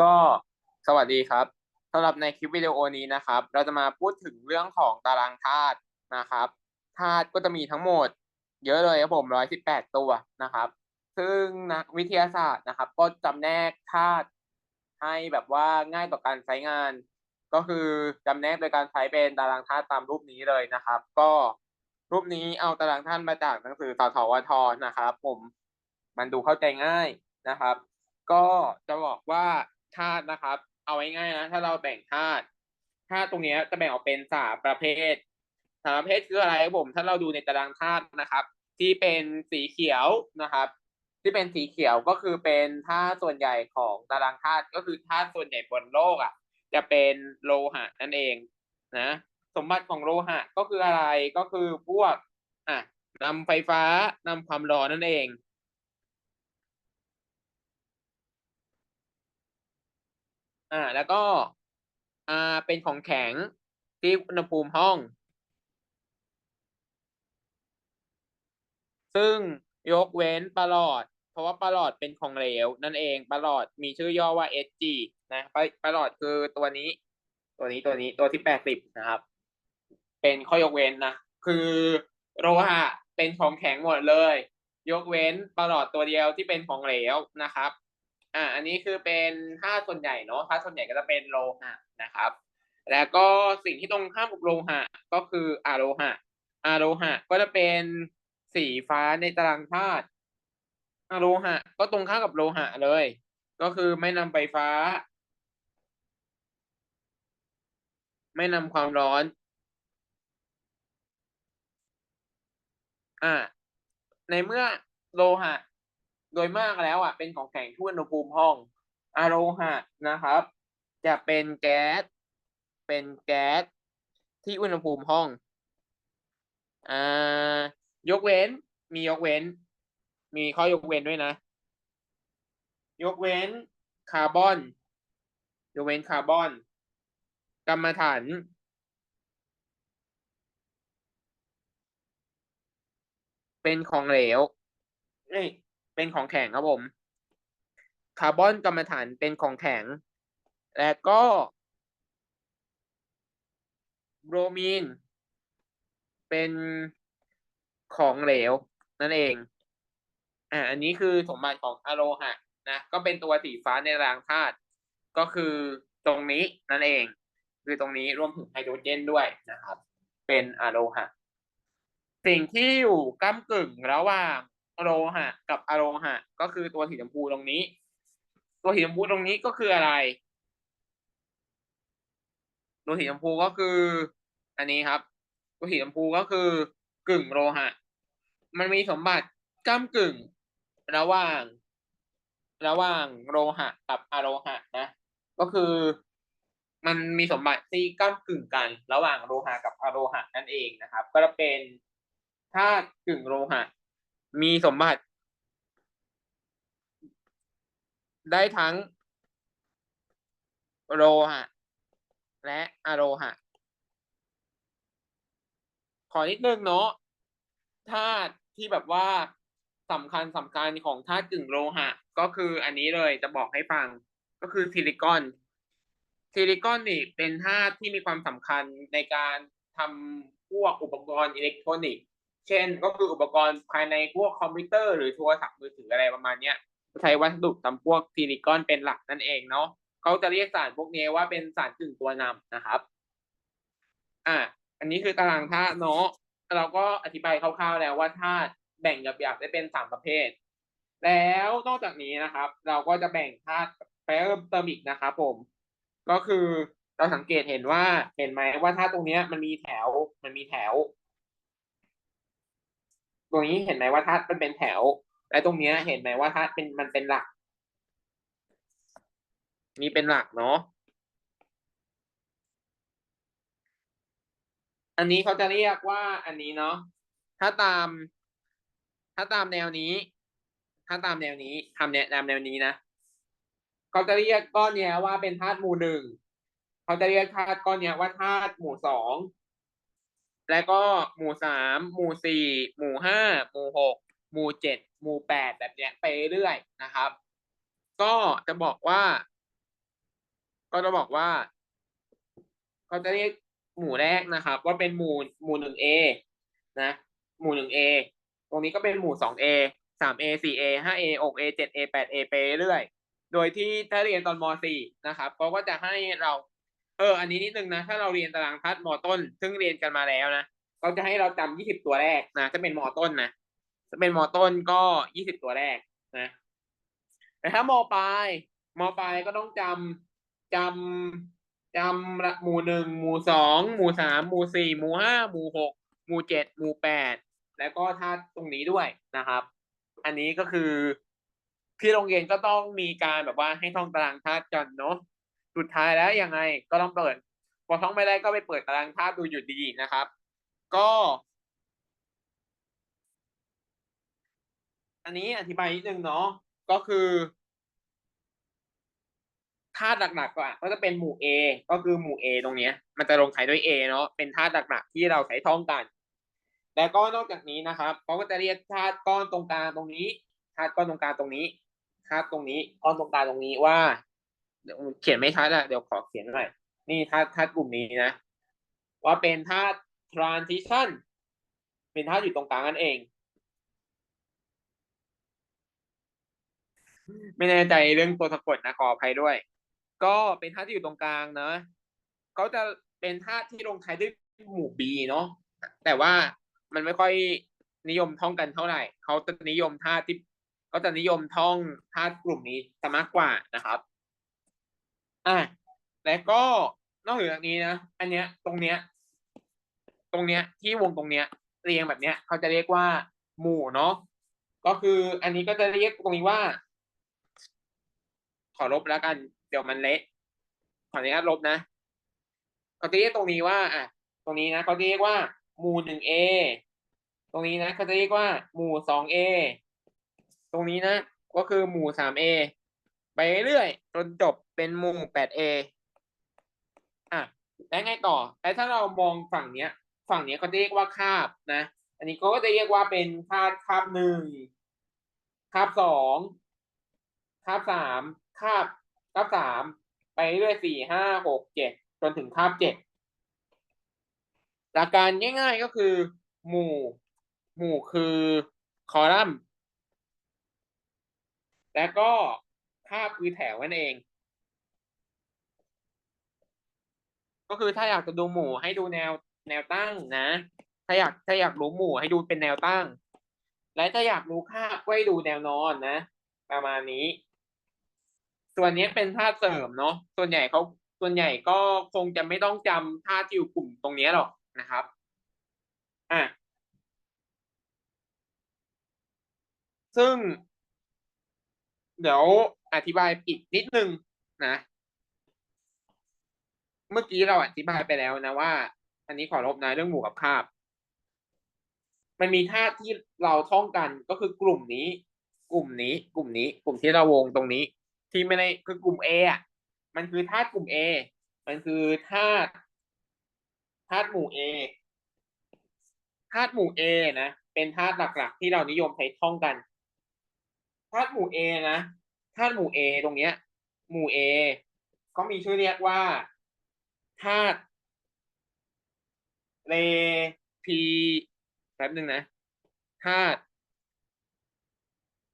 ก็สวัสดีครับสำหรับในคลิปวิดีโอนี้นะครับ เราจะมาพูดถึงเรื่องของตารางธาตุนะครับธาตุก็จะมีทั้งหมด เยอะเลยครับผมร้อยสิบแปดตัวนะครับ ซึ่งนักวิทยาศาสตร์นะครับ ก็จำแนกธาตุให้แบบว่าง่ายต่อการใช้งาน ก็คือจำแนกโดยการใช้เป็นตารางธาตุตามรูปนี้เลยนะครับ ก็รูปนี้เอาตารางธาตุมาจากหนังสือสทวทนะครับ ผมมันดูเข้าใจง่ายนะครับ ก็จะบอกว่า ธาตุนะครับ เอาไว้ง่ายนะ ถ้าเราแบ่งธาตุธาตุตรงนี้จะแบ่งออกเป็นสามประเภทสามประเภทคืออะไรครับผม ถ้าเราดูในตารางธาตุนะครับ ที่เป็นสีเขียวนะครับ ที่เป็นสีเขียวก็คือเป็นธาตุส่วนใหญ่ของตารางธาตุก็คือธาตุส่วนใหญ่บนโลกอะ จะเป็นโลหะนั่นเองนะ สมบัติของโลหะก็คืออะไรก็คือพวกอะนำไฟฟ้านำความร้อนนั่นเอง อ่า แล้วก็ อ่า เป็นของแข็งที่อุณหภูมิห้อง ซึ่งยกเว้นประหลอด เพราะว่าประหลอดเป็นของเหลว นั่นเองประหลอดมีชื่อย่อว่า Hg นะประหลอดคือตัวนี้ ตัวนี้ตัวนี้ตัวที่แปดสิบนะครับ เป็นข้อยกเว้นนะ คือโลหะเป็นของแข็งหมดเลย ยกเว้นประหลอดตัวเดียวที่เป็นของเหลวนะครับ อ่าอันนี้คือเป็นธาตุส่วนใหญ่เนาะธาตุส่วนใหญ่ก็จะเป็นโลหะนะครับ แล้วก็สิ่งที่ตรงข้ามกับโลหะก็คืออะโลหะอะโลหะก็จะเป็นสีฟ้าในตารางธาตุอะโลหะ ก็ตรงข้ามกับโลหะเลย ก็คือไม่นำไฟฟ้า ไม่นำความร้อน อ่าในเมื่อโลหะ โดยมากแล้วอะเป็นของแข็งที่อุณหภูมิห้องอะโลหะนะครับ จะเป็นแก๊สเป็นแก๊สที่อุณหภูมิห้องอ่ายกเว้นมียกเว้น มีข้อยกเว้นด้วยนะ ยกเว้นคาร์บอน ยกเว้นคาร์บอน กรรมฐานเป็นของเหลวเอ้ย เป็นของแข็งครับผม คาร์บอนกรรมฐานเป็นของแข็ง และก็โบรมีน เป็นของเหลว นั่นเอง อ่า อันนี้คือสมบัติของอะโลหะนะ ก็เป็นตัวสีฟ้าในรางธาตุ ก็คือตรงนี้นั่นเอง คือตรงนี้รวมถึงไฮโดรเจนด้วยนะครับ เป็นอะโลหะ สิ่งที่อยู่ก้ากึ่งระหว่าง โลหะ กับอโลหะ ก็คือตัวสีชมพูตรงนี้ ตัวสีชมพูตรงนี้ก็คืออะไร ตัวสีชมพูก็คือ อันนี้ครับ ตัวสีชมพูก็คือกึ่งโลหะ มันมีสมบัติก้ากึ่ง ระหว่าง ระหว่างโลหะกับอโลหะนะ ก็คือมันมีสมบัติที่ก้ากึ่งกัน ระหว่างโลหะกับอโลหะนั่นเองนะครับ ก็จะเป็นธาตุกึ่งโลหะ มีสมบัติ ได้ทั้ง โลหะ และอะโลหะ ขอนิดนึงเนาะธาตุที่แบบว่าสำคัญสำคัญของธาตุกึ่งโลหะ ก็คืออันนี้เลยจะบอกให้ฟัง ก็คือซิลิคอนซิลิคอนนี่เป็นธาตุที่มีความสำคัญในการทำพวกอุปกรณ์อิเล็กทรอนิกส์ เช่นก็คืออุปกรณ์ภายในพวกคอมพิวเตอร์หรือโทรศัพท์มือถืออะไรประมาณเนี้ยใช้วัสดุทำพวกซิลิคอนเป็นหลักนั่นเองเนาะเขาจะเรียกสารพวกนี้ว่าเป็นสารกึ่งตัวนำนะครับอะอันนี้คือตารางธาตุเนาะเราก็อธิบายคร่าวๆแล้วว่าธาตุแบ่งหยาบๆได้เป็นสามประเภท แล้วนอกจากนี้นะครับ เราก็จะแบ่งธาตุเพิ่มเติมอีกนะครับผม ก็คือเราสังเกตเห็นว่าเห็นไหมว่าธาตุตรงนี้มันมีแถวมันมีแถว ตรงนี้เห็นไหมว่าธาตุมันเป็นแถว และตรงนี้เห็นไหมว่าธาตุเป็นมันเป็นหลัก นี่เป็นหลักเนาะ อันนี้เขาจะเรียกว่าอันนี้เนาะ ถ้าตาม ถ้าตามแนวนี้ ถ้าตามแนวนี้ทำแนวตามแนวนี้นะ เขาจะเรียกก้อนเนี้ยว่าเป็นธาตุหมู่หนึ่ง เขาจะเรียกธาตุก้อนเนี้ยว่าธาตุหมู่สอง แล้วก็หมู่สามหมู่สี่หมู่ห้าหมู่หกหมู่เจ็ดหมู่แปดแบบเนี้ยไปเรื่อยนะครับ ก็จะบอกว่า ก็จะบอกว่าเขาจะเรียกหมู่แรกนะครับ ว่าเป็นหมู่หมู่หนึ่ง A นะหมู่หนึ่ง A ตรงนี้ก็เป็นหมู่สอง A สาม A สี่ A ห้า A หก A เจ็ด A แปด A ไปเรื่อย โดยที่ถ้าเรียนตอนมสี่นะครับเขาก็จะให้เรา เออ อันนี้นิดนึงนะ ถ้าเราเรียนตารางธาตุมต้น ซึ่งเรียนกันมาแล้วนะเขาจะให้เราจำยี่สิบตัวแรกนะจะเป็นมต้นนะจะเป็นมต้นก็ยี่สิบตัวแรกนะ แต่ถ้ามปลายมปลายก็ต้องจำจำจำละหมู่หนึ่งหมู่สองหมู่สามหมู่สี่หมู่ห้าหมู่หกหมู่เจ็ดหมู่แปดแล้วก็ธาตุตรงนี้ด้วยนะครับ อันนี้ก็คือที่โรงเรียนก็ต้องมีการแบบว่าให้ท่องตารางธาตุกันเนาะ สุดท้ายแล้วยังไงก็ต้องเปิดพอท่องไม่ได้ก็ไปเปิดตารางธาตุดูอยู่ดีนะครับ ก็ อันนี้อธิบายนิดนึงเนาะก็คือธาตุหลักๆก็ก็จะเป็นหมู่ A ก็คือหมู่ A ตรงเนี้ย มันจะลงท้ายด้วย A เนาะเป็นธาตุหลักๆที่เราใช้ท่องกัน แล้วก็นอกจากนี้นะครับเขาก็จะเรียกธาตุก้อนตรงกลางตรงนี้ธาตุก้อนตรงกลางตรงนี้ธาตุตรงนี้ก้อนตรงกลางตรงนี้ว่า เขียนไม่ชัดอะเดี๋ยวขอเขียนหน่อยนี่ธาตุธาตุกลุ่มนี้นะ ว่าเป็นธาตุ transition เป็นธาตุอยู่ตรงกลางนั่นเอง ไม่แน่ใจเรื่องตัวสะกดนะขออภัยด้วย ก็เป็นธาตุที่อยู่ตรงกลางนะเขาจะเป็นธาตุที่ลงท้ายด้วยหมู่ B เนาะแต่ว่ามันไม่ค่อยนิยมท่องกันเท่าไหร่เขาจะนิยมธาตุที่ก็จะนิยมท่องธาตุกลุ่มนี้จะมากกว่านะครับ อะและก็นอกเหนือจากนี้นะอันเนี้ยตรงเนี้ย ตรงเนี้ยที่วงตรงเนี้ยเรียงแบบเนี้ยเขาจะเรียกว่า หมู่เนาะก็คืออันนี้ก็จะเรียกตรงนี้ว่า ขอลบแล้วกัน เดี๋ยวมันเละขออนุญาตลบนะเขาจะเรียกตรงนี้ว่าอะตรงนี้นะเขาจะเรียกว่า หมู่หนึ่ง A ตรงนี้นะเขาจะเรียกว่า หมู่สอง A ตรงนี้นะ ก็คือหมู่สาม A ไปเรื่อยจนจบเป็นมู่แปด A อะแล้วไงต่อแล้วถ้าเรามองฝั่งเนี้ย ฝั่งเนี้ยเขาจะเรียกว่าคาบนะ อันนี้เขาก็จะเรียกว่าเป็นคาบคาบหนึ่งคาบสองคาบสามคาบคาบสามไปเรื่อยสี่ห้าหกเจ็ดจนถึงคาบเจ็ดหลักการง่ายๆก็คือ หมู่ หมู่คือคอลัมน์ แล้วก็ คาบคือแถวนั่นเอง ก็คือถ้าอยากจะดูหมู่ให้ดูแนวแนวตั้งนะ ถ้าอยากถ้าอยากรู้หมู่ให้ดูเป็นแนวตั้ง และถ้าอยากรู้คาก็ให้ดูแนวนอนนะ ประมาณนี้ ส่วนนี้เป็นธาเสริมเนาะส่วนใหญ่เขาส่วนใหญ่ก็คงจะไม่ต้องจำธาที่อยู่กลุ่มตรงนี้หรอกนะครับ อะซึ่ง เดี๋ยวอธิบายอีกนิดนึงนะ เมื่อกี้เราอธิบายไปแล้วนะว่า อันนี้ขอลบนะเรื่องหมู่กับคาบ มันมีธาตุที่เราท่องกันก็คือกลุ่มนี้ กลุ่มนี้ กลุ่มนี้ กลุ่มที่เราวงตรงนี้ ที่ไม่ได้คือกลุ่ม A อะ มันคือธาตุกลุ่ม A มันคือธาตุธาตุหมู่ A ธาตุหมู่ A นะ เป็นธาตุหลักๆ ที่เรานิยมใช้ท่องกัน ธาตุหมู่ A นะธาตุหมู่ A ตรงเนี้ย หมู่ A ก็มีชื่อเรียกว่าธาตุเลพีแป๊บนึงนะธาตุ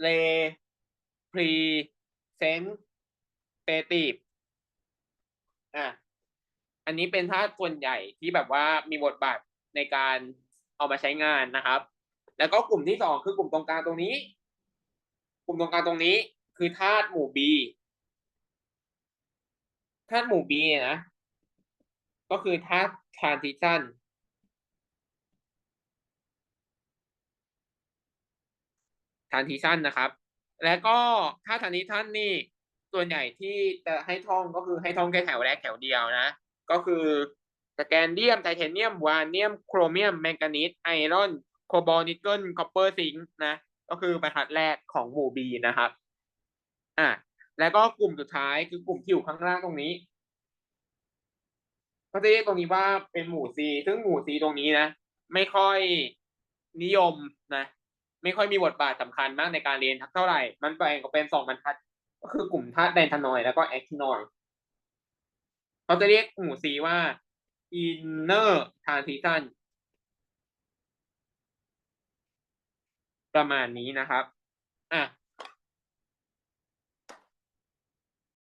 เลพรีเซนเตตีฟอะอันนี้เป็นธาตุส่วนใหญ่ที่แบบว่ามีบทบาทในการเอามาใช้งานนะครับ แล้วก็กลุ่มที่สองคือกลุ่มตรงกลางตรงนี้ ลุ่มตรงกลางตรงนี้ คือธาตุหมู่ B ธาตุหมู่ B นะ ก็คือธาตุ transition transition นะครับ แล้วก็ธาตุ transition นี่ส่วนใหญ่ที่จะให้ท่องก็คือให้ท่องแค่แถวแรกแถวเดียวนะ ก็คือสแกนเดียมไทเทเนียมวานเนียม โครเมียม แมงกานีสไอรอน โคบอลนิกเกิลคอปเปอร์ซิงค์นะ ก็คือบรรทัดแรกของหมู่ B นะครับ อะแล้วก็กลุ่มสุดท้ายคือกลุ่มที่อยู่ข้างล่างตรงนี้ ก็จะเรียกตรงนี้ว่าเป็นหมู่ C ซึ่งหมู่ C ตรงนี้นะ ไม่ค่อยนิยมนะ ไม่ค่อยมีบทบาทสำคัญมากในการเรียนทักเท่าไหร่ มันแบ่งออกเป็นสองบรรทัด ก็คือกลุ่มธาตุแดนทนอยแล้วก็แอคทินอยเขาจะเรียกหมู่ C ว่า inner transition ประมาณนี้นะครับอะ